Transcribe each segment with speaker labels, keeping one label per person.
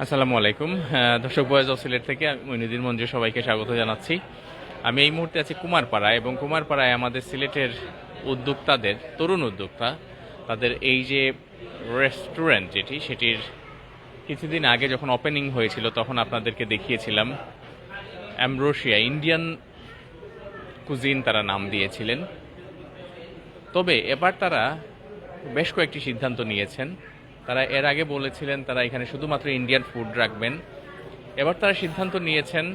Speaker 1: আসসালামু আলাইকুম। দর্শক বয়স সিলেট থেকে আমি মইনুদ্দিন মঞ্জু সবাইকে স্বাগত জানাচ্ছি। আমি এই মুহূর্তে আছি কুমারপাড়ায় এবং কুমারপাড়ায় আমাদের সিলেটের উদ্যোক্তাদের, তরুণ উদ্যোক্তা, তাদের এই যে রেস্টুরেন্ট যেটি, সেটির কিছুদিন আগে যখন ওপেনিং হয়েছিল তখন আপনাদেরকে দেখিয়েছিলাম। অ্যামব্রোশিয়া ইন্ডিয়ান কুজিন তারা নাম দিয়েছিলেন। তবে এবার তারা বেশ কয়েকটি সিদ্ধান্ত নিয়েছেন। তারা এর আগে বলেছিলেন তারা এখানে শুধুমাত্র ইন্ডিয়ান ফুড রাখবেন এবার তারা সিদ্ধান্ত নিয়েছেন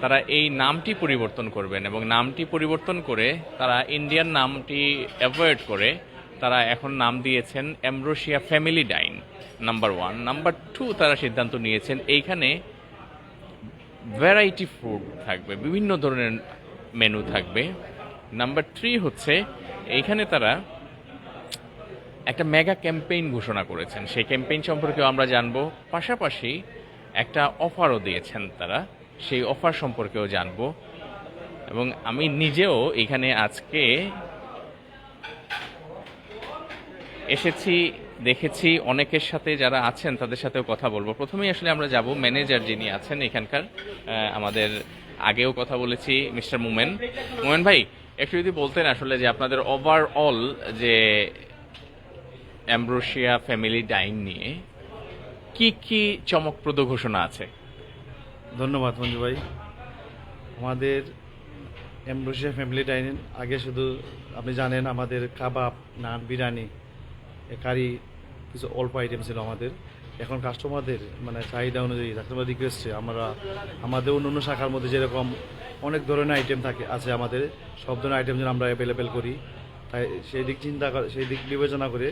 Speaker 1: তারা এই নামটি পরিবর্তন করবেন এবং নামটি পরিবর্তন করে তারা ইন্ডিয়ান নামটি অ্যাভয়েড করে তারা এখন নাম দিয়েছেন Ambrosia family dine, number one. Number two, তারা সিদ্ধান্ত নিয়েছেন এইখানে ভ্যারাইটি ফুড থাকবে, বিভিন্ন ধরনের মেনু থাকবে। নাম্বার থ্রি হচ্ছে এইখানে তারা একটা মেগা ক্যাম্পেইন ঘোষণা করেছেন। সেই ক্যাম্পেইন সম্পর্কেও আমরা জানব। পাশাপাশি একটা অফারও দিয়েছেন তারা। সেই অফার সম্পর্কেও জানব। এবং আমি নিজেও এখানে আজকে এসেছি, দেখেছি, অনেকের সাথে যারা আছেন তাদের সাথেও কথা বলব। প্রথমেই আসলে আমরা যাব ম্যানেজার যিনি আছেন এখানকার আমাদের আগেও কথা বলেছি, মিস্টার মুমেন। মুমেন ভাই, একটু যদি বলতেন আসলে যে আপনাদের ওভারঅল যে অ্যাম্ব্রোশিয়া ফ্যামিলি ডাইন নিয়ে কি কি চমকপ্রদ ঘোষণা আছে?
Speaker 2: ধন্যবাদ মঞ্জু ভাই। আমাদের এমব্রোসিয়া ফ্যামিলি ডাইনিং আগে শুধু আপনি জানেন আমাদের কাবাব, নান, বিরিয়ানি, কারি, কিছু অল্প আইটেম ছিল আমাদের। এখন কাস্টমারদের মানে চাহিদা অনুযায়ী কাস্টমার রিকোয়েস্টে আমরা আমাদের অন্য অন্য শাখার মধ্যে যেরকম অনেক ধরনের আইটেম থাকে, আছে আমাদের। সব ধরনের আইটেম যেন আমরা অ্যাভেলেবেল করি। তাই সেই দিক চিন্তা সেই দিক বিবেচনা করে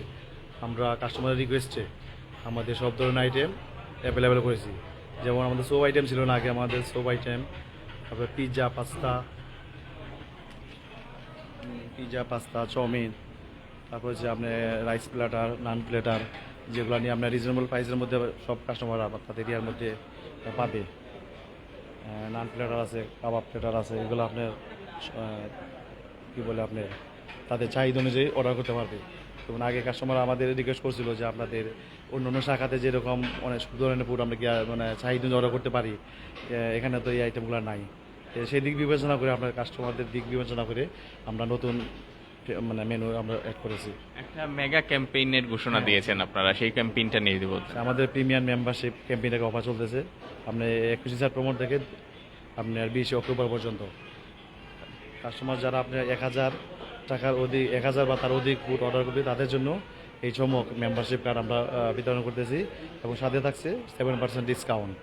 Speaker 2: আমরা কাস্টমারের রিকোয়েস্টে আমাদের সব ধরনের আইটেম অ্যাভেলেবেল করেছি। যেমন আমাদের সোপ আইটেম ছিল না আগে, আমাদের সোপ আইটেম তারপরে pizza pasta pizza pasta chowmein, তারপর হচ্ছে আপনার রাইস প্লেটার নান প্লেটার যেগুলো নিয়ে আপনার রিজনেবল প্রাইসের মধ্যে সব কাস্টমার তাদের এরিয়ার মধ্যে পাবে। নান প্লেটার আছে কাবাব প্লেটার আছে, এগুলো আপনার কী বলে আপনার, তাদের চাহিদা অনুযায়ী অর্ডার করতে পারবে। যেমন আগে কাস্টমার আমাদের রিকোয়েস্ট করছিল যে আপনাদের অন্য অন্য শাখাতে যেরকম অনেক ধরনের ফুড আমরা মানে চাহিদা অর্ডার করতে পারি এখানে তো এই আইটেমগুলো নাই। তো সেই দিক বিবেচনা করে আপনার কাস্টমারদের দিক বিবেচনা করে আমরা নতুন মানে মেনু আমরা অ্যাড করেছি।
Speaker 1: একটা মেগা ক্যাম্পেইনের ঘোষণা দিয়েছেন আপনারা সেই ক্যাম্পেইনটা নিয়ে দিব
Speaker 2: আমাদের প্রিমিয়াম মেম্বারশিপ ক্যাম্পেইনটাকে অফার চলতেছে। আপনি একুশে স্যার প্রমোট থেকে আপনার বিশে অক্টোবর পর্যন্ত। কাস্টমার যারা আপনার এক হাজার টাকার অধিক এক হাজার বা তার অধিক ফুড অর্ডার করবে তাদের জন্য এই চমক মেম্বারশিপ কার্ড আমরা বিতরণ করতেছি এবং সাথে থাকছে সেভেন পার্সেন্ট ডিসকাউন্ট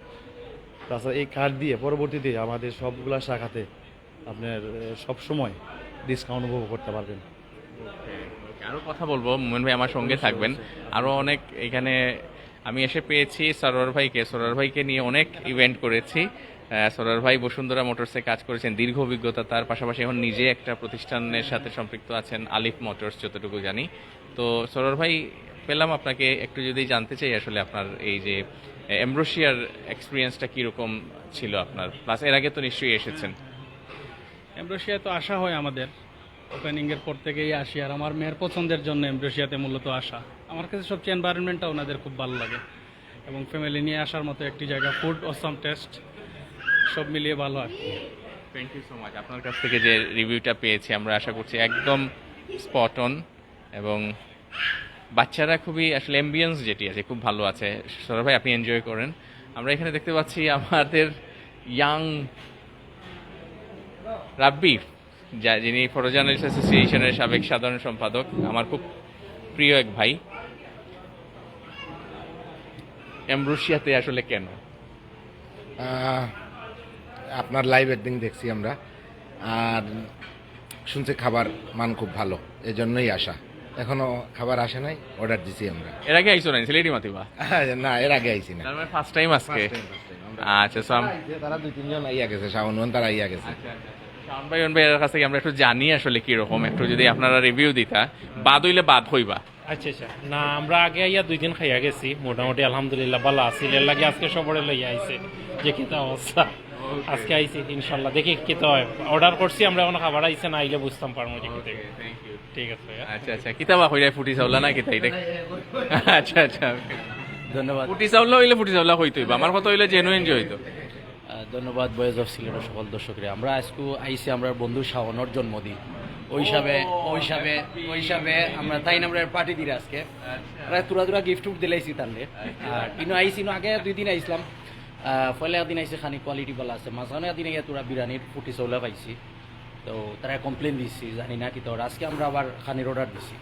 Speaker 2: তাছাড়া এই কার্ড দিয়ে পরবর্তীতে আমাদের সবগুলা শাখাতে আপনার সব সময় ডিসকাউন্ট উপভোগ করতে পারবেন।
Speaker 1: আরও কথা বলব মোমেন ভাই আমার সঙ্গে থাকবেন। আরও অনেক এখানে আমি এসে পেয়েছি সরোয়ার ভাইকে। সরোয়ার ভাইকে নিয়ে অনেক ইভেন্ট করেছি। আহ, সরোয়ার ভাই বসুন্ধরা মোটরসে কাজ করেছেন দীর্ঘ অভিজ্ঞতা। তার পাশাপাশি এখন নিজে একটা প্রতিষ্ঠানের সাথে সম্পৃক্ত আছেন আলিফ মোটরস যতটুকু জানি। তো সরোয়ার ভাই পেলাম আপনাকে একটু যদি জানতে চাই আসলে আপনার এই যে এমব্রোশিয়ার এক্সপিরিয়েন্সটা কীরকম ছিল আপনার? প্লাস এর আগে তো নিশ্চয়ই এসেছেন।
Speaker 3: এমব্রোশিয়া তো আসা হয় আমাদের। ওপেনিংয়ের পর থেকেই আসি আর আমার মেয়ের পছন্দের জন্য এমব্রোশিয়াতে মূলত আসা। আমার কাছে সবচেয়ে এনভায়রনমেন্টটা ওনাদের খুব ভালো লাগে। এবং ফ্যামিলি নিয়ে আসার মতো একটি জায়গা ফুড অসাম টেস্ট সব মিলিয়ে ভালো আর কি।
Speaker 1: থ্যাংক ইউ সো মাচ আপনার কাছ থেকে যে রিভিউটা পেয়েছি আমরা আশা করছি একদম স্পট অন এবং বাচ্চারা খুবই আসলে অ্যাম্বিয়েন্স যেটি আছে খুব ভালো আছে। সৌরভ ভাই আপনি এনজয় করেন। আমরা এখানে দেখতে পাচ্ছি আমাদের ইয়াং রাব্বি যা যিনি ফটো জার্নালিস্ট অ্যাসোসিয়েশনের সাবেক সাধারণ সম্পাদক আমার খুব প্রিয় এক ভাই। এমব্রুশিয়াতে আসলে কেন?
Speaker 4: আপনার লাইভ একদিন দেখছি আমরা। আর শুনছি খাবার মান খুব ভালো এই জন্যই আসা। এখনও খাবার আসে নাই অর্ডার দিছি আমরা।
Speaker 1: এর আগে আইসো না সিলেটি মাতিবা?
Speaker 4: না এর আগে আইছি না।
Speaker 1: তার মানে ফার্স্ট টাইম আজকে। আচ্ছা সো
Speaker 4: তারা দুই তিনজন আইয়া গেছে শাওন তারা আইয়া গেছে।
Speaker 1: শাওন ভাই অন ভাইয়ের কাছ আমরা একটু জানি আসলে কীরকম একটু যদি আপনারা রিভিউ দিতা বাদ হইলে বাদ হইবা।
Speaker 5: আচ্ছা আচ্ছা। না আমরা আগে আইয়া দুই দিন খাইয়া গেছি মোটামুটি আলহামদুলিল্লাহ ভালো আছিল এর লাগে আজকে সবরে লইয়া আইছে যে কিতা অবস্থা। আজকে আইছি ইনশাল্লাহ। দেখি কিতা হয়। অর্ডার করছি আমরা এখন খাবার আইছে না আইলে বুঝতাম পারব যে কিতা ঠিক আছে ভাইয়া।
Speaker 1: আচ্ছা আচ্ছা। কিতাবা হইয়া ফুটি চাওলা না কিতা? এটা আচ্ছা আচ্ছা
Speaker 6: ধন্যবাদ।
Speaker 1: ফুটি চাউলা হইলে ফুটি চাউলা হইতো আমার কথা হইলে জেনুইন যে হইতো।
Speaker 6: ধন্যবাদ বয়েজ অফ সিলেটের সকল দর্শকরা। আমরা আজকে আইসি আমরা বন্ধু শাওনের জন্মদিন। ওই হিসাবে ওই হিসাবে ওই হিসাবে আমরা তাই আমরা পার্টি দিই আজকে। আমরা তুরা তুরা গিফট উঠ দিলাইছি তাহলে আর ইনো আইসি আগে দুই দিন আইসলাম পয়লা দিন আইসি খানি কোয়ালিটি ভালো আছে। মাঝখানে দিন গিয়ে তোরা বিরিয়ানির ফুটি চৌলা পাইছি। তো তারা কমপ্লেন দিচ্ছি জানি না কি তোর আজকে আমরা আবার খানির অর্ডার দিছি।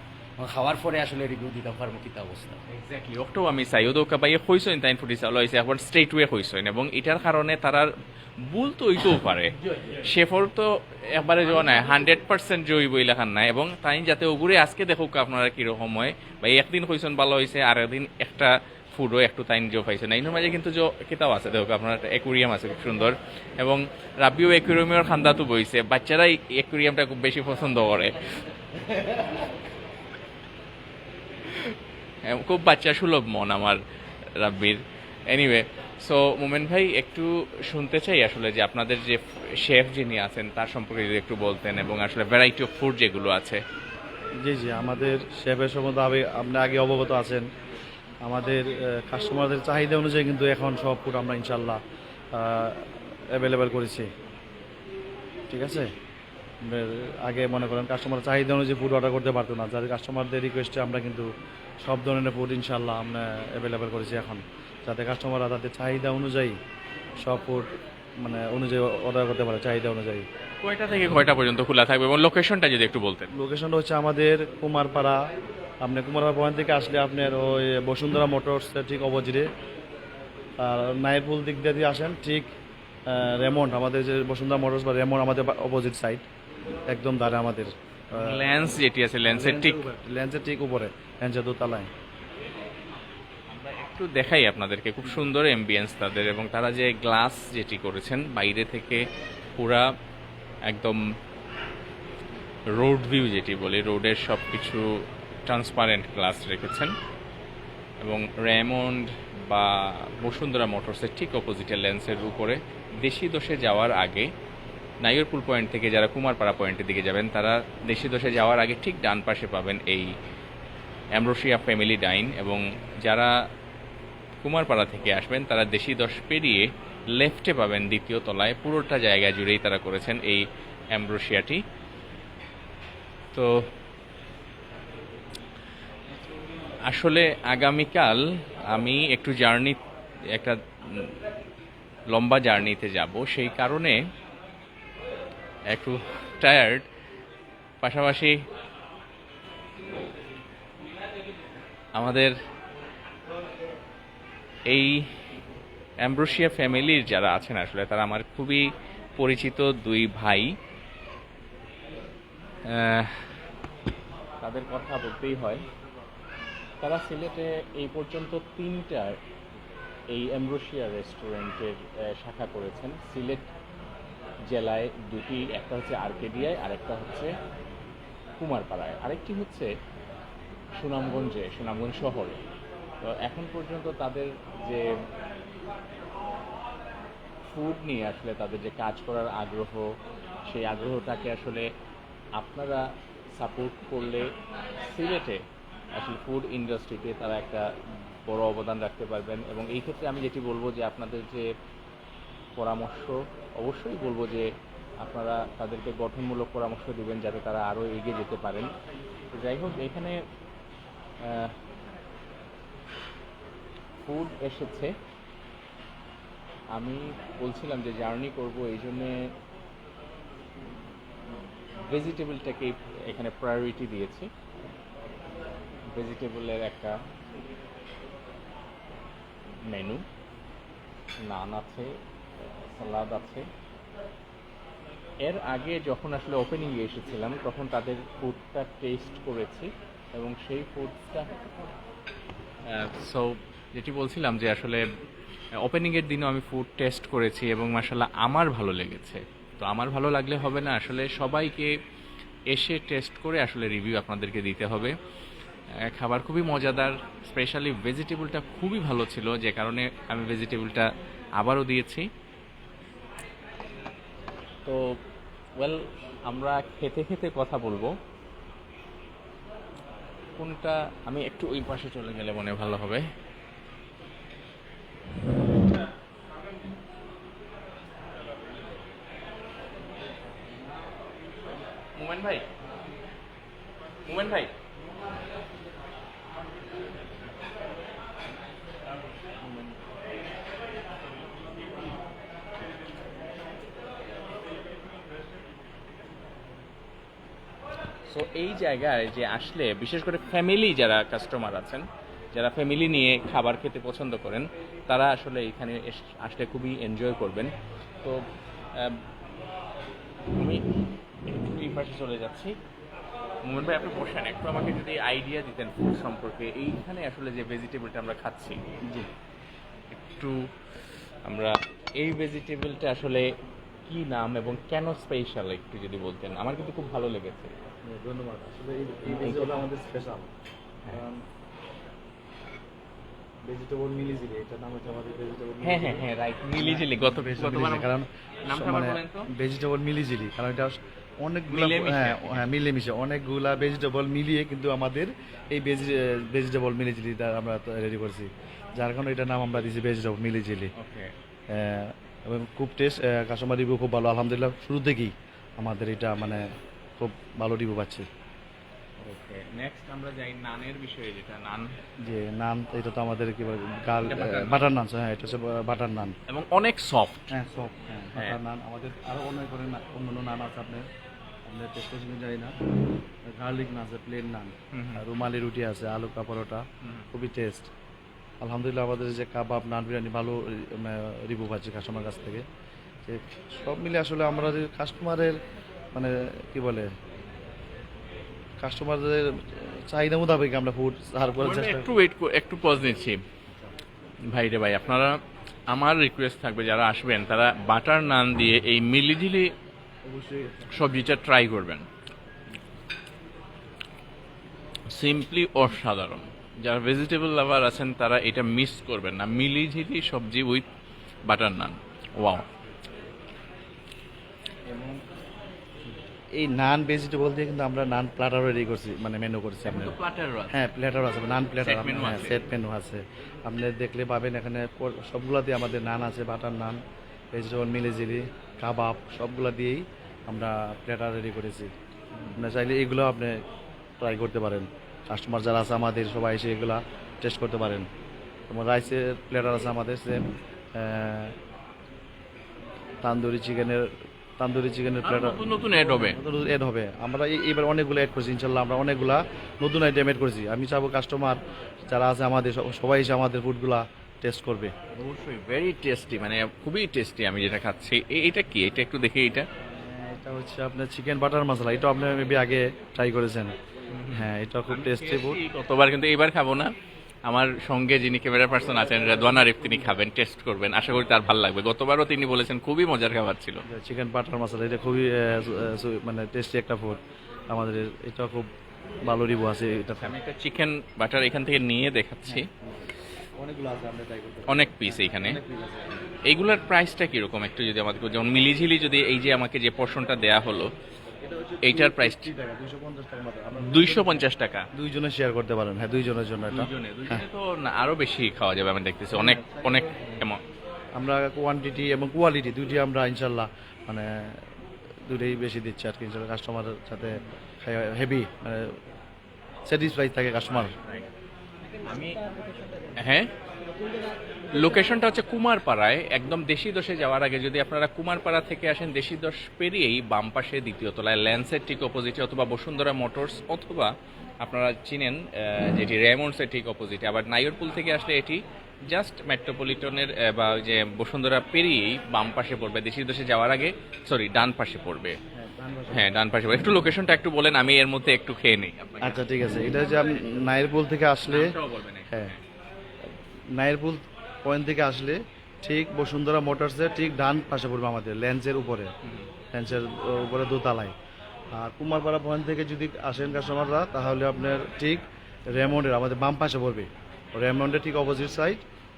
Speaker 6: খাওয়ার পরে আসলে রিভিউ দিতে পারব কিতা অবস্থা।
Speaker 1: এক্স্যাক্টলি অক্টো আমি চাইও দৌকা পাইয়ে কইসইন তাইন ফুটি চাউলা হয়েছে এখন স্ট্রেট ওয়ে কইসইন এবং এটার কারণে তারার ভুল তো হইতেও পারে। শেফর তো একবারে জোয়া নাই হান্ড্রেড পার্সেন্ট জয়ী বই লেখান নাই। এবং তাই যাতে ওগুরে আজকে দেখুক আপনারা কীরকম হয়। বা একদিন কইসন ভালো হয়েছে আর একদিন একটা ফুডও একটু তাইন জো পাইছে। না মাঝে কিন্তু জো আছে, দেখো, আপনার একটা অ্যাকুরিয়াম আছে, খুব সুন্দর। এবং অ্যাকুরিয়ামের খান্দা তো বইছে, বাচ্চারাই অ্যাকুরিয়ামটা খুব বেশি পছন্দ করে। খুব বাচ্চা সুলভ মন আমার রাব্বির। এনিওয়ে সো মোমেন ভাই, একটু শুনতে চাই আসলে যে আপনাদের যে শেফ যিনি আছেন, তার সম্পর্কে যদি একটু বলতেন, এবং আসলে ভ্যারাইটি অফ ফুড যেগুলো আছে।
Speaker 2: জি জি, আমাদের শেফের সম্বন্ধে আপনি আগে অবগত আছেন। আমাদের কাস্টমারদের চাহিদা অনুযায়ী কিন্তু এখন সব ফুড আমরা ইনশাল্লাহ অ্যাভেলেবেল করেছি। ঠিক আছে? আগে মনে করেন কাস্টমার চাহিদা অনুযায়ী ফুড অর্ডার করতে পারতো না। যাদের কাস্টমারদের রিকোয়েস্টে আমরা কিন্তু সব ধরনের ফুড ইনশাল্লাহ আমরা অ্যাভেলেবেল করেছি এখন। যাতে কাস্টমাররা তাদের চাহিদা অনুযায়ী সব ফুড মানে অনুযায়ী অর্ডার করতে পারে চাহিদা অনুযায়ী।
Speaker 1: কয়টা থেকে কয়টা পর্যন্ত খোলা থাকবে? এবং লোকেশনটা যদি একটু বলতেন।
Speaker 2: লোকেশনটা হচ্ছে আমাদের কুমারপাড়া আপনি কুমারপাড়া পয়েন্ট থেকে আসলে আপনার ওই বসুন্ধরা মোটরস ঠিক অপোজিটে। আর নাইরপুল দিক দিয়ে আসেন ঠিক রেমন্ড আমাদের যে বসুন্ধরা মোটরস বা রেমন্ড আমাদের অপোজিট সাইড একদম ধারে আমাদের।
Speaker 1: ল্যান্স যেটি আছে ল্যান্সের ঠিক।
Speaker 2: ল্যান্সের ঠিক উপরে লেন্সের দোতলায়।
Speaker 1: একটু দেখাই আপনাদেরকে খুব সুন্দর এম্বিয়েন্স তাদের এবং তারা যে গ্লাস যেটি করেছেন বাইরে থেকে পুরা একদম রোড ভিউ যেটি বলে রোডের সব কিছু ট্রান্সপারেন্ট গ্লাস রেখেছেন এবং র্যামন্ড বা বসুন্ধরা মোটরসের ঠিক অপোজিটে লেন্সের উপরে দেশি দোষে যাওয়ার আগে নাইরপুল পয়েন্ট থেকে যারা কুমারপাড়া পয়েন্টের দিকে যাবেন, তারা দেশি দোষে যাওয়ার আগে ঠিক ডান পাশে পাবেন এই অ্যামরোসিয়া ফ্যামিলি ডাইন এবং যারা কুমারপাড়া থেকে আসবেন, তারা দেশি দশ পেরিয়ে লেফটে পাবেন দ্বিতীয় তলায়। পুরোটা জায়গা জুড়েই তারা করেছেন এই অ্যামব্রোসিয়াটি তো আসলে আগামীকাল আমি একটু জার্নি, একটা লম্বা জার্নিতে যাব। সেই কারণে একটু টায়ার্ড পাশাপাশি আমাদের এই অ্যাম্ব্রোসিয়া ফ্যামিলির যারা আছেন আসলে, তারা আমার খুবই পরিচিত দুই ভাই। তাদের কথা বলতেই হয়। তারা সিলেটে এই পর্যন্ত তিনটা এই অ্যাম্ব্রোসিয়া রেস্টুরেন্টের শাখা করেছেন। সিলেট জেলায় দুটি, একটা হচ্ছে আরকেডিয়ায় আর একটা হচ্ছে কুমারপাড়ায়। আরেকটি হচ্ছে সুনামগঞ্জে, সুনামগঞ্জ শহরে। তো এখন পর্যন্ত তাদের যে ফুড নিয়ে আসলে তাদের যে কাজ করার আগ্রহ, সেই আগ্রহটাকে আসলে আপনারা সাপোর্ট করলে সিলেটে আসলে ফুড ইন্ডাস্ট্রিতে তারা একটা বড় অবদান রাখতে পারবেন এবং এই ক্ষেত্রে আমি যেটি বলব যে আপনাদের যে পরামর্শ, অবশ্যই বলব যে আপনারা তাদেরকে গঠনমূলক পরামর্শ দিবেন যাতে তারা আরও এগিয়ে যেতে পারেন। যাই হোক, এখানে ফুড এসেছে। আমি বলছিলাম যে জার্নি করব, এই জন্যে ভেজিটেবলটাকে এখানে প্রায়োরিটি দিয়েছি। ভেজিটেবলের একটা মেনু। নান আছে, সালাদ আছে। এর আগে যখন আসলে ওপেনিংয়ে এসেছিলাম, তখন তাদের ফুডটা টেস্ট করেছি এবং সেই ফুডটা সো যেটি বলছিলাম যে আসলে ওপেনিংয়ের দিনও আমি ফুড টেস্ট করেছি এবং মাসাল্লাহ আমার ভালো লেগেছে। তো আমার ভালো লাগলে হবে না, আসলে সবাইকে এসে টেস্ট করে আসলে রিভিউ আপনাদেরকে দিতে হবে। খাবার খুবই মজাদার স্পেশালি ভেজিটেবলটা খুবই ভালো ছিল, যে কারণে আমি ভেজিটেবলটা আবারও দিয়েছি। তো ওয়েল আমরা খেতে খেতে কথা বলব। কোনটা, আমি একটু ওই পাশে চলে গেলে মনে ভালো হবে ভাই মোমেন ভাই সো এই জায়গায় যে আসলে বিশেষ করে ফ্যামিলি যারা কাস্টমার আছেন যারা ফ্যামিলি নিয়ে খাবার খেতে পছন্দ করেন তারা আসলে এখানে আসলে খুবই এনজয় করবেন। তো আমি একটু এই পাশে চলে যাচ্ছি। মোহন ভাই আপনি বসেন একটু আমাকে যদি আইডিয়া দিতেন ফুড সম্পর্কে। এইখানে আসলে যে ভেজিটেবলটা আমরা খাচ্ছি জি। একটু আমরা এই ভেজিটেবলটা আসলে কি নাম এবং কেন স্পেশাল একটু যদি বলতেন? আমার কিন্তু খুব ভালো লেগেছে।
Speaker 2: ধন্যবাদ। আসলে এই ভেজিটেবল আমাদের স্পেশাল কারণ ভেজিটেবল মিলিজিরি এটার নাম হচ্ছে আমাদের ভেজিটেবল
Speaker 1: হ্যাঁ হ্যাঁ হ্যাঁ রাইট মিলিজিলি গত গতবার
Speaker 2: কারণ
Speaker 1: নামটা আবার বলেন তো?
Speaker 2: ভেজিটেবল কারণ এটা অনেকগুলা হ্যাঁ হ্যাঁ মিলেমিশে অনেকগুলা ভেজিটেবল মিলিয়ে কিন্তু আমাদের এই ভেজিটেবল মিলিজিলিটা আমরা রেডি করছি। যার কারণে এটার নাম আমরা দিয়েছি ভেজিটেবল মিলিজিলি
Speaker 1: ওকে
Speaker 2: এবং খুব টেস্ট কাস্টমার রিভিউ খুব ভালো। আলহামদুলিল্লাহ শুরু থেকেই আমাদের এটা মানে খুব ভালো রিভিউ পাচ্ছে।
Speaker 1: ওকে নেক্সট আমরা যাই নানের বিষয়ে যেটা নান
Speaker 2: যে নান এটা তো আমাদের কি বলে গাল। বাটার নান হ্যাঁ এটা হচ্ছে বাটার নান
Speaker 1: এবং অনেক সফট
Speaker 2: হ্যাঁ সব হ্যাঁ
Speaker 1: হ্যাঁ।
Speaker 2: বাটার নান আমাদের আরও অনেক নান আছে আপনার। টেস্ট জানি না। গার্লিক নান আছে প্লেন নান। রুমালি রুটি আছে আলু পরোটা খুবই টেস্ট আলহামদুলিল্লাহ আমাদের যে কাবাব নান বিরিয়ানি ভালো রিভিউ পাচ্ছি কাস্টমার কাছ থেকে। সব মিলে আসলে আমরা কাস্টমারের মানে কি বলে কাস্টমারদের চাহিদা মোতাবেক আমরা ফুড সার্ভ করার চেষ্টা
Speaker 1: একটু ওয়েট একটু পজ নিচ্ছি। ভাই রে ভাই আপনারা আমার রিকোয়েস্ট থাকবে যারা আসবেন তারা বাটার নান দিয়ে এই মিলিঝিলি সবজিটা ট্রাই করবেন। সিম্পলি অসাধারণ। যারা ভেজিটেবল লাভার আছেন তারা এটা মিস করবেন না। মিলিঝিলি সবজি উইথ বাটার নান ওয়াও
Speaker 2: এই নান ভেজিটেবল দিয়ে কিন্তু আমরা নান প্লাটার রেডি করছি মানে মেনু করছি আমরা। হ্যাঁ প্ল্যাটার আছে নান প্ল্যাটার হ্যাঁ। সেট মেনু আছে। আপনি দেখলে পাবেন এখানে সবগুলাতে আমাদের নান আছে বাটার নান ভেজিটেবল মিলিজিরি কাবাব সবগুলা দিয়েই আমরা প্ল্যাটার রেডি করেছি। আপনি চাইলে এগুলো আপনি ট্রাই করতে পারেন। কাস্টমার যারা আছে আমাদের সবাই এসে এগুলা টেস্ট করতে পারেন। রাইসের প্ল্যাটার আছে আমাদের সেম তান্দুরি চিকেনের তান্দুরি চিকেনের প্ল্যাটার
Speaker 1: নতুন নতুন অ্যাড হবে?
Speaker 2: নতুন এড হবে। আমরা এই- এবার অনেকগুলো অ্যাড করছি ইনশাল্লাহ আমরা অনেকগুলা নতুন আইটেম অ্যাড করেছি। আমি চাবো কাস্টমার যারা আছে আমাদের সবাই এসে আমাদের ফুডগুলা টেস্ট করবে।
Speaker 1: অবশ্যই ভেরি টেস্টি মানে খুবই টেস্টি আমি যেটা খাচ্ছি। এটা কি? এটা একটু দেখি এটা।
Speaker 2: এটা হচ্ছে আপনার চিকেন বাটার মশলা এটা আপনি মেবি আগে ট্রাই করেছেন। হ্যাঁ এটা খুব টেস্টি
Speaker 1: কতবার কিন্তু এবার খাব না। আমার সঙ্গে যিনি ক্যামেরা পার্সন আছেন রেদওয়ান আরিফ তিনি খাবেন টেস্ট করবেন। আশা করি তার ভালো লাগবে। গতবারও তিনি বলেছেন খুবই মজার খাবার ছিল।
Speaker 2: চিকেন বাটার মশলা এটা খুবই মানে টেস্টি একটা ফুড আমাদের। এটা খুব ভালো রিভিউ আছে এটাতে
Speaker 1: আমি একটা চিকেন বাটার এখান থেকে নিয়ে দেখাচ্ছি।
Speaker 2: অনেকগুলো আছে আমরা ট্রাই করতে
Speaker 1: অনেক পিস এইখানে। এইগুলোর প্রাইসটা কীরকম? একটু যদি আমাদের যেমন মিলিঝিলি যদি এই যে আমাকে যে পোর্শনটা দেয়া হলো এইটার প্রাইস দুইশো পঞ্চাশ টাকা।
Speaker 2: দুইজনে শেয়ার করতে পারেন। হ্যাঁ দুইজনের জন্য এটা
Speaker 1: দুজনে তো না, আরও বেশি খাওয়া যাবে আমি দেখতেছি। অনেক অনেক এমন
Speaker 2: আমরা কোয়ান্টিটি এবং কোয়ালিটি দুইটি আমরা ইনশাল্লাহ মানে দুটোই বেশি দিচ্ছি আর কি কাস্টমারের সাথে হেভি মানে স্যাটিসফাই থাকে কাস্টমার
Speaker 1: আমি হ্যাঁ? লোকেশনটা হচ্ছে কুমারপাড়ায় একদম দেশি দোষে যাওয়ার আগে যদি আপনারা কুমারপাড়া থেকে আসেন দেশি দোষ পেরিয়েই বাম পাশে দ্বিতীয় তলায় ল্যান্সের ঠিক অপোজিটে অথবা বসুন্ধরা মোটরস অথবা আপনারা চিনেন যেটি রেমন্ডসের ঠিক অপোজিটে আবার নাইরপুল থেকে আসলে এটি জাস্ট মেট্রোপলিটনের বা যে বসুন্ধরা পেরিয়েই বাম পাশে পড়বে। দেশি দোষে যাওয়ার আগে সরি ডান পাশে পড়বে। হ্যাঁ ডান পাশে পড়বে। একটু লোকেশনটা একটু বলেন আমি এর মধ্যে একটু খেয়ে নিই
Speaker 2: আচ্ছা ঠিক আছে। এটা যে নাইরপুল থেকে আসলে। হ্যাঁ। নাইরপুল পয়েন্ট থেকে আসলে ঠিক বসুন্ধরা মোটরসের ঠিক ডান পাশে পড়বে আমাদের ল্যান্সের উপরে। ল্যান্সের উপরে দোতলায়। আর কুমারপাড়া পয়েন্ট থেকে যদি আসেন কাস্টমাররা তাহলে আপনার ঠিক রেমন্ডের আমাদের বাম পাশে পড়বে। রেমন্ডের ঠিক অপোজিট সাইড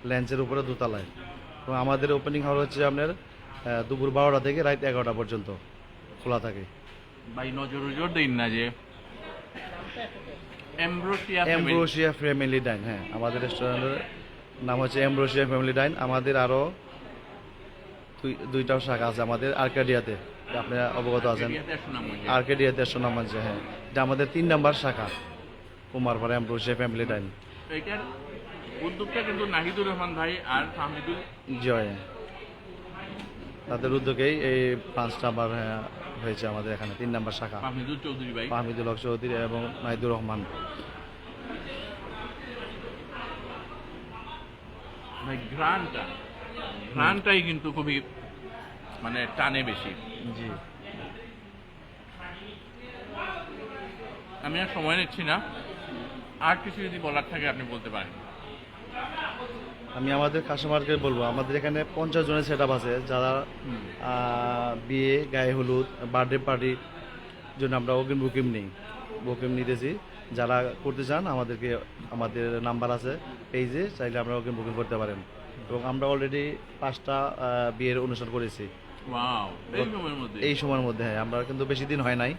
Speaker 2: ল্যান্সের উপরে দোতলায়। এবং আমাদের ওপেনিং হাওয়ার হচ্ছে আপনার দুপুর বারোটা থেকে রাত এগারোটা পর্যন্ত খোলা থাকে।
Speaker 1: ভাই নজর নজর দিন না যে এমব্রোসিয়া ফ্যামিলি
Speaker 2: ডাইন হ্যাঁ আমাদের রেস্টুরেন্টের নাম হচ্ছে এমব্রোসিয়া ফ্যামিলি ডাইন। আমাদের আরও দুই দুইটাও শাখা আছে আমাদের আর্কাডিয়াতে। আপনি অবগত আছেন।
Speaker 1: এরিয়াতে সুনামগঞ্জে।
Speaker 2: হ্যাঁ। এটা আমাদের তিন নাম্বার শাখা কুমারপাড়া এমপ্রোসিয়া ফ্যামিলি টাইম
Speaker 1: এটার উদ্যোগটা কিন্তু নাহিদুর রহমান ভাই আর ফাহমিদুল
Speaker 2: জয়। তাদের উদ্যোগেই এই পাঁচ নাম্বার হ্যাঁ, হয়েছে আমাদের এখানে তিন নাম্বার শাখা।
Speaker 1: ফাহমিদুল চৌধুরী ভাই।
Speaker 2: মাহমিদুল হক চৌধুরী এবং নাহিদুর রহমান।
Speaker 1: ভাই ঘ্রাণটা ঘ্রাণটাই কিন্তু খুবই মানে টানে বেশি।
Speaker 2: জি।
Speaker 1: আমি আর সময় নিচ্ছি না। আর কিছু যদি বলার থাকে আপনি বলতে পারেন।
Speaker 2: আমি আমাদের কাস্টমারকে বলব আমাদের এখানে পঞ্চাশ জনের সেট আপ আছে যারা বিয়ে গায়ে হলুদ বার্থডে পার্টির জন্য আমরা ওকে বুকিং নিই। বুকিং নিতেছি। যারা করতে চান আমাদেরকে আমাদের নাম্বার আছে পেজে চাইলে আমরা ওকে বুকিং করতে পারেন। এবং আমরা অলরেডি পাঁচটা বিয়ের অনুষ্ঠান করেছি।
Speaker 1: এই সময়ের মধ্যে?
Speaker 2: এই হ্যাঁ আমরা কিন্তু বেশি দিন হয় নাই।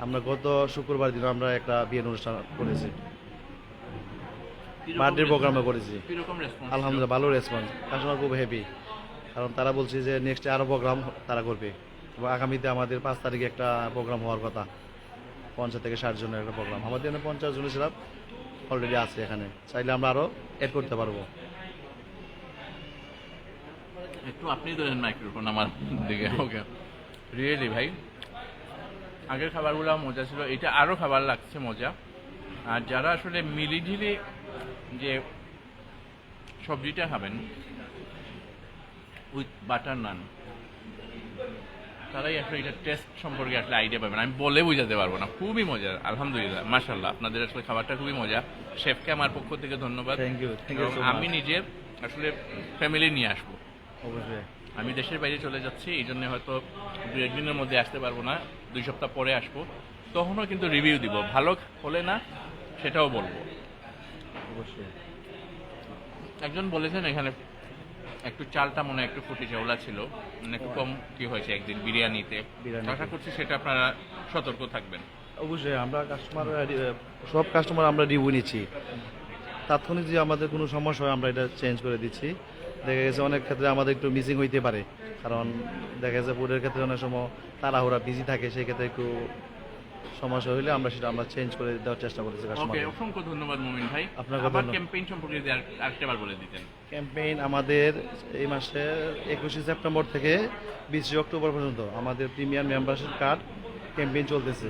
Speaker 2: আমরা গত শুক্রবার দিন আমরা একটা বিয়ের অনুষ্ঠান করেছি। বার্থডে প্রোগ্রামে করেছি। আলহামদুলিল্লাহ ভালো রেসপন্স কাস্টমার খুব হ্যাপি কারণ তারা বলছে যে নেক্সট আরও প্রোগ্রাম তারা করবে। এবং আগামীতে আমাদের পাঁচ তারিখে একটা প্রোগ্রাম হওয়ার কথা। পঞ্চাশ থেকে ষাট জনের একটা প্রোগ্রাম আমাদের এখানে পঞ্চাশ জনের ছিলাম অলরেডি আছে এখানে। চাইলে আমরা আরও অ্যাড করতে পারব।
Speaker 1: একটু আপনি ধরেন মাইক্রোফোন আমার দিকে, ওকে। রিয়েলি ভাই? আগের খাবারগুলো মজা ছিল, এটা আরও খাবার লাগছে মজা। আর যারা আসলে মিলিঝিলি যে সবজিটা খাবেন উইথ বাটার নান তারাই আসলে এটা টেস্ট সম্পর্কে আসলে আইডিয়া পাবেন আমি বলে বুঝাতে পারব না। খুবই মজা আলহামদুলিল্লাহ মাশাল্লাহ আপনাদের আসলে খাবারটা খুবই মজা। শেফকে আমার পক্ষ থেকে ধন্যবাদ।
Speaker 2: So much.
Speaker 1: আমি নিজে আসলে ফ্যামিলি নিয়ে আসব।
Speaker 2: অবশ্যই।
Speaker 1: আমি দেশের বাইরে চলে যাচ্ছি এই জন্য হয়তো দু একদিনের মধ্যে আসতে পারব না দুই সপ্তাহ পরে আসব। তখনও কিন্তু রিভিউ দিব। ভালো হলে না সেটাও বলব।
Speaker 2: অবশ্যই।
Speaker 1: একজন বলেছেন এখানে একটু চালটা মনে হয় একটু ফুটে ওলা ছিল। মানে একটু কম কি হয়েছে একদিন বিরিয়ানিতে। আশা করছি সেটা আপনারা সতর্ক থাকবেন।
Speaker 2: অবশ্যই আমরা কাস্টমার সব কাস্টমার আমরা রিভিউ নিচ্ছি। তাৎক্ষণিক যে আমাদের কোনো সমস্যা হয় আমরা এটা চেঞ্জ করে দিচ্ছি। দেখা গেছে অনেক ক্ষেত্রে আমাদের একটু মিসিং হইতে পারে। কারণ দেখা গেছে ফুডের ক্ষেত্রে অনেক সময় তাড়াহুড়া বিজি থাকে সেই ক্ষেত্রে একটু সমস্যা হইলে আমরা সেটা আমরা চেঞ্জ করে দেওয়ার চেষ্টা করেছি
Speaker 1: ওকে অসংখ্য ধন্যবাদ মোমিন ভাই।
Speaker 2: আপনাকে
Speaker 1: আবার ক্যাম্পেইন সম্পর্কে যদি আর- আরেকটাবার বলে দিতেন।
Speaker 2: ক্যাম্পেইন আমাদের এই মাসের একুশে সেপ্টেম্বর থেকে বিশে অক্টোবর পর্যন্ত আমাদের প্রিমিয়ার মেম্বারশিপ কার্ড ক্যাম্পেইন চলতেছে।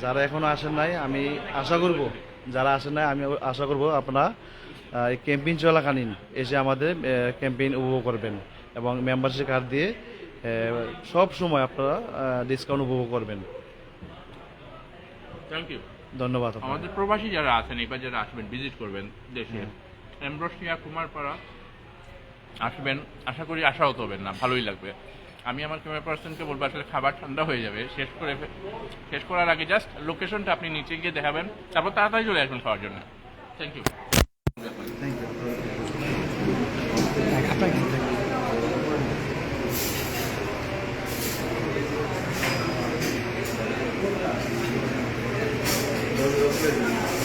Speaker 2: যারা এখনও আসেন নাই আমি আশা করব যারা আসেন নাই আমি আশা করব আপনারা এই ক্যাম্পেইন চলাকালীন এসে আমাদের ক্যাম্পেইন উপভোগ করবেন এবং মেম্বারশিপ কার্ড দিয়ে সব সময় আপনারা ডিসকাউন্ট উপভোগ করবেন।
Speaker 1: থ্যাংক ইউ
Speaker 2: ধন্যবাদ
Speaker 1: আমাদের প্রবাসী যারা আছেন এবার যারা আসবেন ভিজিট করবেন দেশে। এমব্রোসিয়া কুমারপাড়া আসবেন আশা করি আশাহত হবেন না ভালোই লাগবে। আমি আমার ক্যামেরা পার্সনকে বলব আসলে খাবার ঠান্ডা হয়ে যাবে। শেষ করে শেষ করার আগে জাস্ট লোকেশনটা আপনি নিচে গিয়ে দেখাবেন তারপর তাড়াতাড়ি চলে আসবেন খাওয়ার জন্য। Thank you
Speaker 2: Thank you. Obrigado.